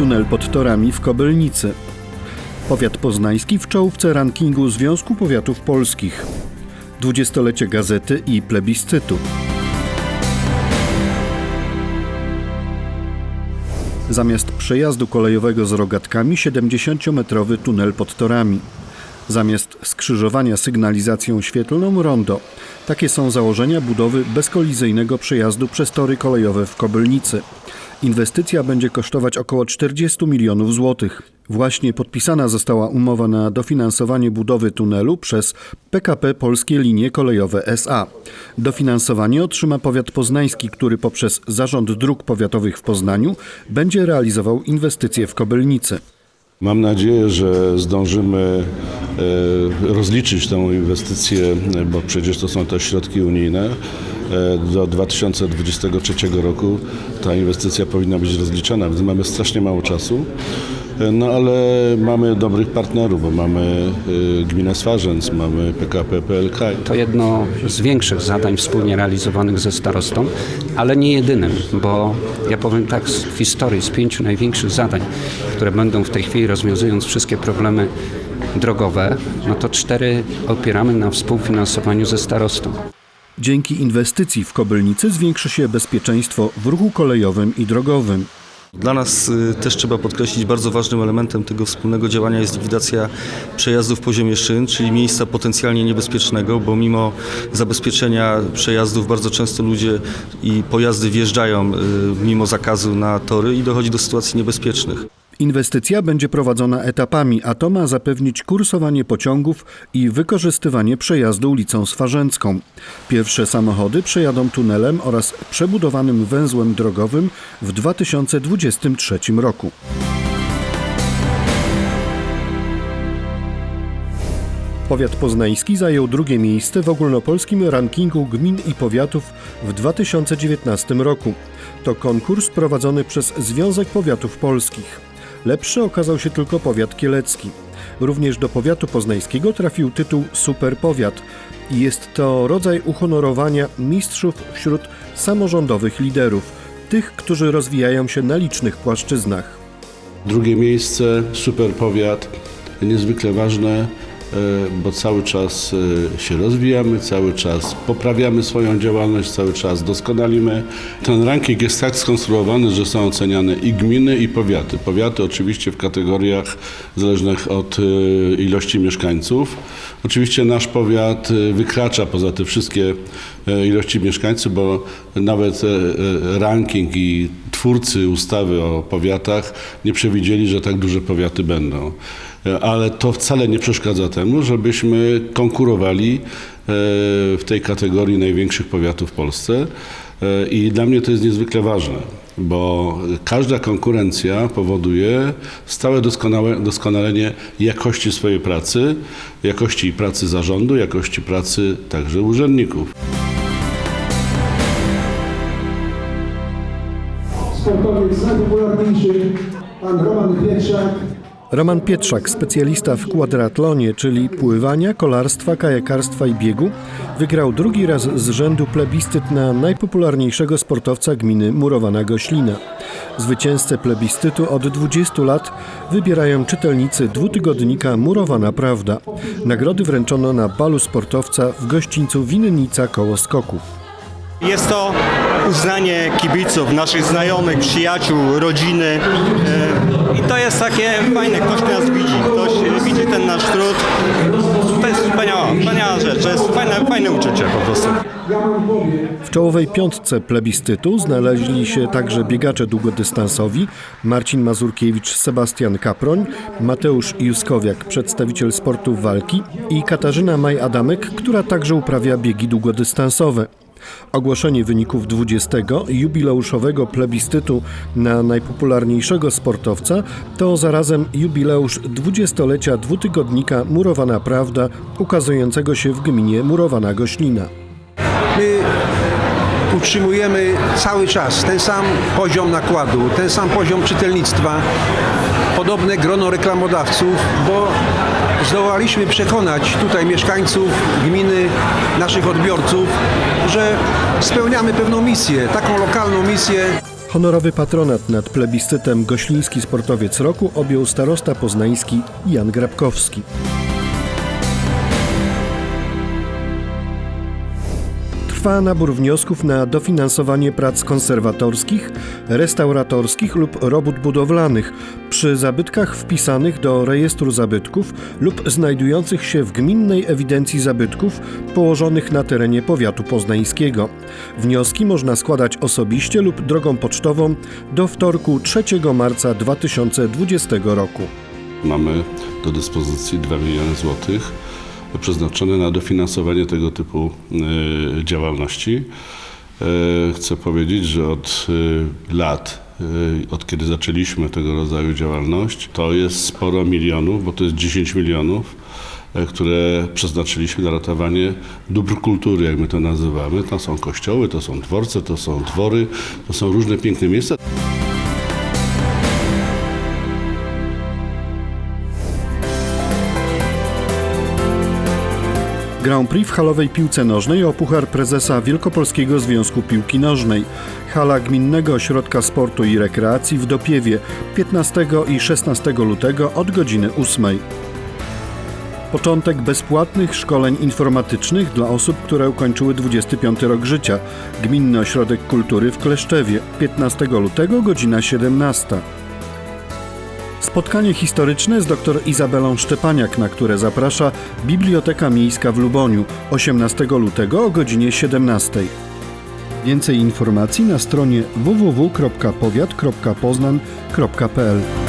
tunel pod torami w Kobylnicy. Powiat poznański w czołówce rankingu Związku Powiatów Polskich. Dwudziestolecie gazety i plebiscytu. Zamiast przejazdu kolejowego z rogatkami 70-metrowy tunel pod torami. Zamiast skrzyżowania sygnalizacją świetlną rondo. Takie są założenia budowy bezkolizyjnego przejazdu przez tory kolejowe w Kobylnicy. Inwestycja będzie kosztować około 40 milionów złotych. Właśnie podpisana została umowa na dofinansowanie budowy tunelu przez PKP Polskie Linie Kolejowe SA. Dofinansowanie otrzyma powiat poznański, który poprzez Zarząd Dróg Powiatowych w Poznaniu będzie realizował inwestycje w Kobylnicy. Mam nadzieję, że zdążymy e, rozliczyć tę inwestycję, bo przecież to są też środki unijne. E, Do 2023 roku ta inwestycja powinna być rozliczona, więc mamy strasznie mało czasu. E, No ale mamy dobrych partnerów, bo mamy e, gminę Swarzędz, mamy PKP PLK. To jedno z większych zadań wspólnie realizowanych ze starostą, ale nie jedynym, bo ja powiem tak, z- w historii z pięciu największych zadań, które będą w tej chwili rozwiązując wszystkie problemy drogowe, no to cztery opieramy na współfinansowaniu ze starostą. Dzięki inwestycji w Kobylnicy zwiększy się bezpieczeństwo w ruchu kolejowym i drogowym. Dla nas y, też trzeba podkreślić, bardzo ważnym elementem tego wspólnego działania jest likwidacja przejazdów po ziemię szyn, czyli miejsca potencjalnie niebezpiecznego, bo mimo zabezpieczenia przejazdów bardzo często ludzie i pojazdy wjeżdżają y, mimo zakazu na tory i dochodzi do sytuacji niebezpiecznych. Inwestycja będzie prowadzona etapami, a to ma zapewnić kursowanie pociągów i wykorzystywanie przejazdu ulicą Swarzęcką. Pierwsze samochody przejadą tunelem oraz przebudowanym węzłem drogowym w 2023 roku. Powiat poznański zajął drugie miejsce w ogólnopolskim rankingu gmin i powiatów w 2019 roku. To konkurs prowadzony przez Związek Powiatów Polskich. Lepszy okazał się tylko powiat kielecki. Również do powiatu poznańskiego trafił tytuł Superpowiat i jest to rodzaj uhonorowania mistrzów wśród samorządowych liderów, tych, którzy rozwijają się na licznych płaszczyznach. Drugie miejsce, super powiat, niezwykle ważne, bo cały czas e, się rozwijamy, cały czas poprawiamy swoją działalność, cały czas doskonalimy. Ten ranking jest tak skonstruowany, że są oceniane i gminy, i powiaty. Powiaty oczywiście w kategoriach zależnych od e, ilości mieszkańców. Oczywiście nasz powiat e, wykracza poza te wszystkie ilości mieszkańców, bo nawet e, e, ranking i twórcy ustawy o powiatach nie przewidzieli, że tak duże powiaty będą. E, Ale to wcale nie przeszkadza temu, żebyśmy konkurowali e, w tej kategorii największych powiatów w Polsce. E, I dla mnie to jest niezwykle ważne, bo każda konkurencja powoduje stałe doskonalenie jakości swojej pracy, jakości pracy zarządu, jakości pracy także urzędników. Sportowiec najpopularniejszy, pan Roman Pietrzak. Roman Pietrzak, specjalista w kwadratlonie, czyli pływania, kolarstwa, kajakarstwa i biegu, wygrał drugi raz z rzędu plebiscyt na najpopularniejszego sportowca gminy Murowana Goślina. Zwycięzcę plebiscytu od 20 lat wybierają czytelnicy dwutygodnika Murowana Prawda. Nagrody wręczono na balu sportowca w gościńcu Winnica koło Skoków. Jest to uznanie kibiców, naszych znajomych, przyjaciół, rodziny e, i to jest takie fajne, ktoś nas widzi, ktoś widzi ten nasz trud. To jest wspaniała, wspaniała rzecz, to jest fajne, fajne uczucie po prostu. W czołowej piątce plebiscytu znaleźli się także biegacze długodystansowi Marcin Mazurkiewicz, Sebastian Kaproń, Mateusz Juskowiak, przedstawiciel sportu walki i Katarzyna Maj-Adamek, która także uprawia biegi długodystansowe. Ogłoszenie wyników 20. jubileuszowego plebiscytu na najpopularniejszego sportowca to zarazem jubileusz 20-lecia dwutygodnika Murowana Prawda ukazującego się w gminie Murowana Goślina. My utrzymujemy cały czas ten sam poziom nakładu, ten sam poziom czytelnictwa, podobne grono reklamodawców, bo zdołaliśmy przekonać tutaj mieszkańców gminy, naszych odbiorców, że spełniamy pewną misję, taką lokalną misję. Honorowy patronat nad plebiscytem Gośliński Sportowiec Roku objął starosta poznański Jan Grabkowski. Trwa nabór wniosków na dofinansowanie prac konserwatorskich, restauratorskich lub robót budowlanych przy zabytkach wpisanych do rejestru zabytków lub znajdujących się w gminnej ewidencji zabytków położonych na terenie powiatu poznańskiego. Wnioski można składać osobiście lub drogą pocztową do wtorku 3 marca 2020 roku. Mamy do dyspozycji 2 miliony złotych przeznaczone na dofinansowanie tego typu e, działalności. E, Chcę powiedzieć, że od e, lat, od kiedy zaczęliśmy tego rodzaju działalność, to jest sporo milionów, bo to jest 10 milionów, które przeznaczyliśmy na ratowanie dóbr kultury, jak my to nazywamy. To są kościoły, to są dworce, to są dwory, to są różne piękne miejsca. Grand Prix w halowej piłce nożnej o Puchar Prezesa Wielkopolskiego Związku Piłki Nożnej. Hala Gminnego Ośrodka Sportu i Rekreacji w Dopiewie 15 i 16 lutego od godziny 8. Początek bezpłatnych szkoleń informatycznych dla osób, które ukończyły 25 rok życia. Gminny Ośrodek Kultury w Kleszczewie 15 lutego godzina 17. Spotkanie historyczne z dr Izabelą Szczepaniak, na które zaprasza Biblioteka Miejska w Luboniu 18 lutego o godzinie 17. Więcej informacji na stronie www.powiat.poznan.pl